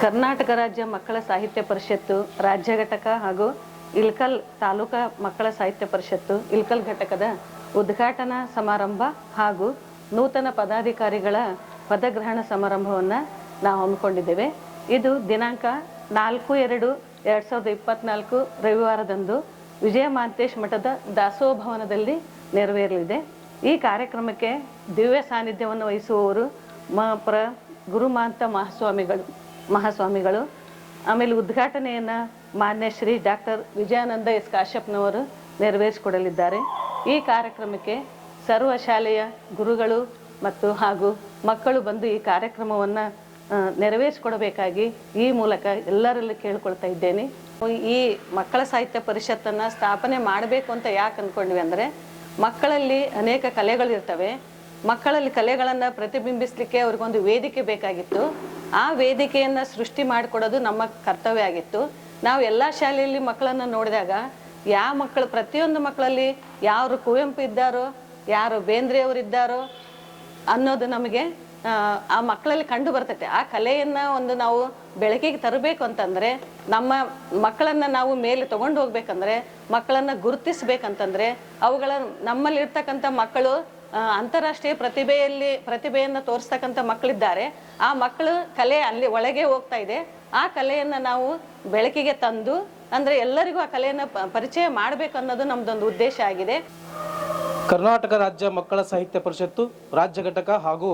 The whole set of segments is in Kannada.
ಕರ್ನಾಟಕ ರಾಜ್ಯ ಮಕ್ಕಳ ಸಾಹಿತ್ಯ ಪರಿಷತ್ತು, ರಾಜ್ಯ ಘಟಕ ಹಾಗೂ ಇಲ್ಕಲ್ ತಾಲೂಕಾ ಮಕ್ಕಳ ಸಾಹಿತ್ಯ ಪರಿಷತ್ತು, ಇಲ್ಕಲ್ ಘಟಕದ ಉದ್ಘಾಟನಾ ಸಮಾರಂಭ ಹಾಗೂ ನೂತನ ಪದಾಧಿಕಾರಿಗಳ ಪದಗ್ರಹಣ ಸಮಾರಂಭವನ್ನು ನಾವು ಹಮ್ಮಿಕೊಂಡಿದ್ದೇವೆ. ಇದು ದಿನಾಂಕ ನಾಲ್ಕು ಎರಡು ಎರಡು ಸಾವಿರದ ಇಪ್ಪತ್ನಾಲ್ಕು ರವಿವಾರದಂದು ವಿಜಯ ಮಾಂತೇಶ್ ಮಠದ ದಾಸೋಹ ಭವನದಲ್ಲಿ ನೆರವೇರಲಿದೆ. ಈ ಕಾರ್ಯಕ್ರಮಕ್ಕೆ ದಿವ್ಯ ಸಾನ್ನಿಧ್ಯವನ್ನು ವಹಿಸುವವರು ಮ ಪ್ರ ಗುರುಮಾಂತ ಮಹಾಸ್ವಾಮಿಗಳು. ಮಹಾಸ್ವಾಮಿಗಳು. ಆಮೇಲೆ ಉದ್ಘಾಟನೆಯನ್ನು ಮಾನ್ಯ ಶ್ರೀ ಡಾಕ್ಟರ್ ವಿಜಯಾನಂದ ಎಸ್ ಕಾಶ್ಯಪ್ನವರು ನೆರವೇರಿಸಿಕೊಡಲಿದ್ದಾರೆ. ಈ ಕಾರ್ಯಕ್ರಮಕ್ಕೆ ಸರ್ವ ಶಾಲೆಯ ಗುರುಗಳು ಮತ್ತು ಹಾಗೂ ಮಕ್ಕಳು ಬಂದು ಈ ಕಾರ್ಯಕ್ರಮವನ್ನು ನೆರವೇರಿಸಿಕೊಡಬೇಕಾಗಿ ಈ ಮೂಲಕ ಎಲ್ಲರಲ್ಲಿ ಕೇಳ್ಕೊಳ್ತಾ ಇದ್ದೇನೆ. ಈ ಮಕ್ಕಳ ಸಾಹಿತ್ಯ ಪರಿಷತ್ತನ್ನು ಸ್ಥಾಪನೆ ಮಾಡಬೇಕು ಅಂತ ಯಾಕೆ ಅಂದ್ಕೊಂಡ್ವಿ ಅಂದರೆ, ಮಕ್ಕಳಲ್ಲಿ ಅನೇಕ ಕಲೆಗಳಿರ್ತವೆ. ಮಕ್ಕಳಲ್ಲಿ ಕಲೆಗಳನ್ನು ಪ್ರತಿಬಿಂಬಿಸಲಿಕ್ಕೆ ಅವ್ರಿಗೊಂದು ವೇದಿಕೆ ಬೇಕಾಗಿತ್ತು. ಆ ವೇದಿಕೆಯನ್ನು ಸೃಷ್ಟಿ ಮಾಡಿಕೊಡೋದು ನಮ್ಮ ಕರ್ತವ್ಯ ಆಗಿತ್ತು. ನಾವು ಎಲ್ಲ ಶಾಲೆಯಲ್ಲಿ ಮಕ್ಕಳನ್ನು ನೋಡಿದಾಗ ಯಾವ ಮಕ್ಕಳು ಪ್ರತಿಯೊಂದು ಮಕ್ಕಳಲ್ಲಿ ಯಾರು ಕುವೆಂಪು ಇದ್ದಾರೋ ಯಾರು ಬೇಂದ್ರೆಯವರಿದ್ದಾರೋ ಅನ್ನೋದು ನಮಗೆ ಆ, ಮಕ್ಕಳಲ್ಲಿ ಕಂಡು ಬರ್ತೈತೆ. ಆ ಕಲೆಯನ್ನು ಒಂದು ನಾವು ಬೆಳಕಿಗೆ ತರಬೇಕು ಅಂತಂದರೆ ನಮ್ಮ ಮಕ್ಕಳನ್ನು ನಾವು ಮೇಲೆ ತಗೊಂಡು ಹೋಗ್ಬೇಕಂದ್ರೆ ಮಕ್ಕಳನ್ನು ಗುರುತಿಸ್ಬೇಕಂತಂದರೆ ಅವುಗಳ ನಮ್ಮಲ್ಲಿರ್ತಕ್ಕಂಥ ಮಕ್ಕಳು ಅಂತಾರಾಷ್ಟ್ರೀಯ ಪ್ರತಿಭೆಯಲ್ಲಿ ಪ್ರತಿಭೆಯನ್ನು ತೋರಿಸ್ತಕ್ಕಂಥ ಮಕ್ಕಳಿದ್ದಾರೆ ಆ ಮಕ್ಕಳು ಕಲೆ ಅಲ್ಲಿ ಒಳಗೆ ಹೋಗ್ತಾ ಇದೆ. ಆ ಕಲೆಯನ್ನು ನಾವು ಬೆಳಕಿಗೆ ತಂದು, ಅಂದರೆ ಎಲ್ಲರಿಗೂ ಆ ಕಲೆಯನ್ನು ಪರಿಚಯ ಮಾಡಬೇಕು ಅನ್ನೋದು ನಮ್ಮದೊಂದು ಉದ್ದೇಶ ಆಗಿದೆ. ಕರ್ನಾಟಕ ರಾಜ್ಯ ಮಕ್ಕಳ ಸಾಹಿತ್ಯ ಪರಿಷತ್ತು, ರಾಜ್ಯ ಘಟಕ ಹಾಗೂ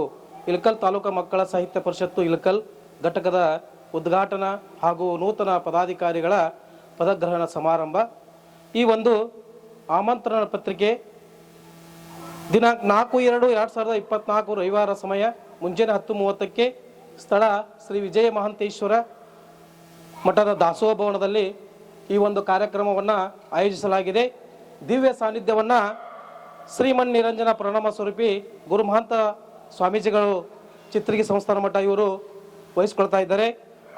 ಇಳಕಲ್ ತಾಲೂಕು ಮಕ್ಕಳ ಸಾಹಿತ್ಯ ಪರಿಷತ್ತು ಇಳಕಲ್ ಘಟಕದ ಉದ್ಘಾಟನಾ ಹಾಗೂ ನೂತನ ಪದಾಧಿಕಾರಿಗಳ ಪದಗ್ರಹಣ ಸಮಾರಂಭ. ಈ ಒಂದು ಆಮಂತ್ರಣ ಪತ್ರಿಕೆ ದಿನಾಂಕ ನಾಲ್ಕು, ಎರಡು ಎರಡು ಸಾವಿರದ ಇಪ್ಪತ್ನಾಲ್ಕು ರವಿವಾರ ಸಮಯ ಮುಂಜಾನೆ ಹತ್ತು ಮೂವತ್ತಕ್ಕೆ ಸ್ಥಳ ಶ್ರೀ ವಿಜಯ ಮಹಂತೇಶ್ವರ ಮಠದ ದಾಸೋಹ ಭವನದಲ್ಲಿ ಈ ಒಂದು ಕಾರ್ಯಕ್ರಮವನ್ನು ಆಯೋಜಿಸಲಾಗಿದೆ. ದಿವ್ಯ ಸಾನ್ನಿಧ್ಯವನ್ನು ಶ್ರೀಮನ್ ನಿರಂಜನ ಪ್ರಣಾಮ ಸ್ವರೂಪಿ ಗುರು ಮಹಂತ ಸ್ವಾಮೀಜಿಗಳು ಚಿತ್ರಗಿ ಸಂಸ್ಥಾನ ಮಠ ಇವರು ವಹಿಸ್ಕೊಳ್ತಾ ಇದ್ದಾರೆ.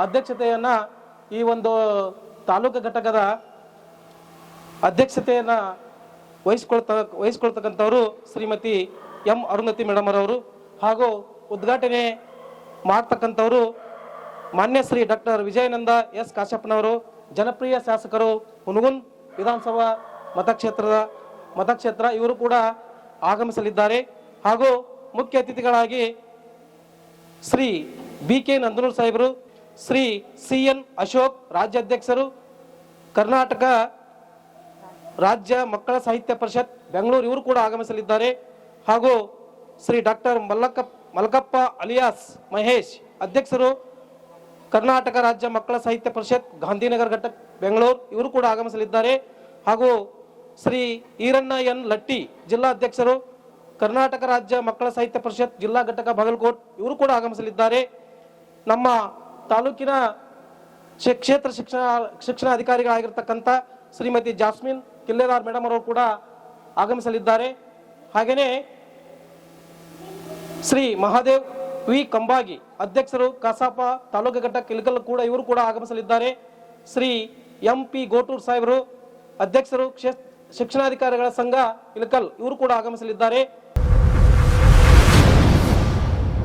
ಅಧ್ಯಕ್ಷತೆಯನ್ನು ಈ ಒಂದು ತಾಲೂಕು ಘಟಕದ ಅಧ್ಯಕ್ಷತೆಯನ್ನು ವಹಿಸ್ಕೊಳ್ತ ವಹಿಸ್ಕೊಳ್ತಕ್ಕಂಥವರು ಶ್ರೀಮತಿ ಎಂ. ಅರುಂಧತಿ ಮೇಡಮ್ ಅವರು ಹಾಗೂ ಉದ್ಘಾಟನೆ ಮಾಡ್ತಕ್ಕಂಥವರು ಮಾನ್ಯ ಶ್ರೀ ಡಾಕ್ಟರ್ ವಿಜಯನಂದ ಎಸ್. ಕಾಶಪ್ಪನವರು, ಜನಪ್ರಿಯ ಶಾಸಕರು ಹುನಗುನ್ ವಿಧಾನಸಭಾ ಮತಕ್ಷೇತ್ರದ ಮತಕ್ಷೇತ್ರ ಇವರು ಕೂಡ ಆಗಮಿಸಲಿದ್ದಾರೆ. ಹಾಗೂ ಮುಖ್ಯ ಅತಿಥಿಗಳಾಗಿ ಶ್ರೀ ಬಿ ಕೆ ನಂದನೂರ್ ಸಾಹೇಬರು, ಶ್ರೀ ಸಿ ಎನ್ ಅಶೋಕ್ ರಾಜ್ಯಾಧ್ಯಕ್ಷರು, ಕರ್ನಾಟಕ ರಾಜ್ಯ ಮಕ್ಕಳ ಸಾಹಿತ್ಯ ಪರಿಷತ್ ಬೆಂಗಳೂರು ಇವರು ಕೂಡ ಆಗಮಿಸಲಿದ್ದಾರೆ. ಹಾಗೂ ಶ್ರೀ ಡಾಕ್ಟರ್ ಮಲ್ಲಕ್ಕ ಮಲ್ಕಪ್ಪ ಅಲಿಯಾಸ್ ಮಹೇಶ್ ಅಧ್ಯಕ್ಷರು ಕರ್ನಾಟಕ ರಾಜ್ಯ ಮಕ್ಕಳ ಸಾಹಿತ್ಯ ಪರಿಷತ್, ಗಾಂಧಿನಗರ ಘಟಕ, ಬೆಂಗಳೂರು ಇವರು ಕೂಡ ಆಗಮಿಸಲಿದ್ದಾರೆ. ಹಾಗೂ ಶ್ರೀ ಈರಣ್ಣ ಎನ್ ಲಟ್ಟಿ ಜಿಲ್ಲಾಧ್ಯಕ್ಷರು ಕರ್ನಾಟಕ ರಾಜ್ಯ ಮಕ್ಕಳ ಸಾಹಿತ್ಯ ಪರಿಷತ್, ಜಿಲ್ಲಾ ಘಟಕ ಬಾಗಲಕೋಟ್ ಇವರು ಕೂಡ ಆಗಮಿಸಲಿದ್ದಾರೆ. ನಮ್ಮ ತಾಲೂಕಿನ ಕ್ಷೇತ್ರ ಶಿಕ್ಷಣ ಶಿಕ್ಷಣ ಅಧಿಕಾರಿಗಳಾಗಿರ್ತಕ್ಕಂಥ ಶ್ರೀಮತಿ ಜಾಸ್ಮಿನ್ ಕಿಲ್ಲೆದಾರ್ ಮೇಡಮ್ ಅವರು ಕೂಡ ಆಗಮಿಸಲಿದ್ದಾರೆ. ಹಾಗೆಯೇ ಶ್ರೀ ಮಹಾದೇವ್ ವಿ ಕಂಬಾಗಿ ಅಧ್ಯಕ್ಷರು ಕಸಾಪ ತಾಲೂಕು ಘಟ್ಟ ಕಿಲ್ಕಲ್ ಕೂಡ ಇವರು ಕೂಡ ಆಗಮಿಸಲಿದ್ದಾರೆ. ಶ್ರೀ ಎಂ ಪಿ ಗೋಟೂರ್ ಸಾಹೇಬರು ಅಧ್ಯಕ್ಷರು ಕ್ಷೇ ಶಿಕ್ಷಣಾಧಿಕಾರಿಗಳ ಸಂಘ ಇಲ್ಕಲ್ ಇವರು ಕೂಡ ಆಗಮಿಸಲಿದ್ದಾರೆ.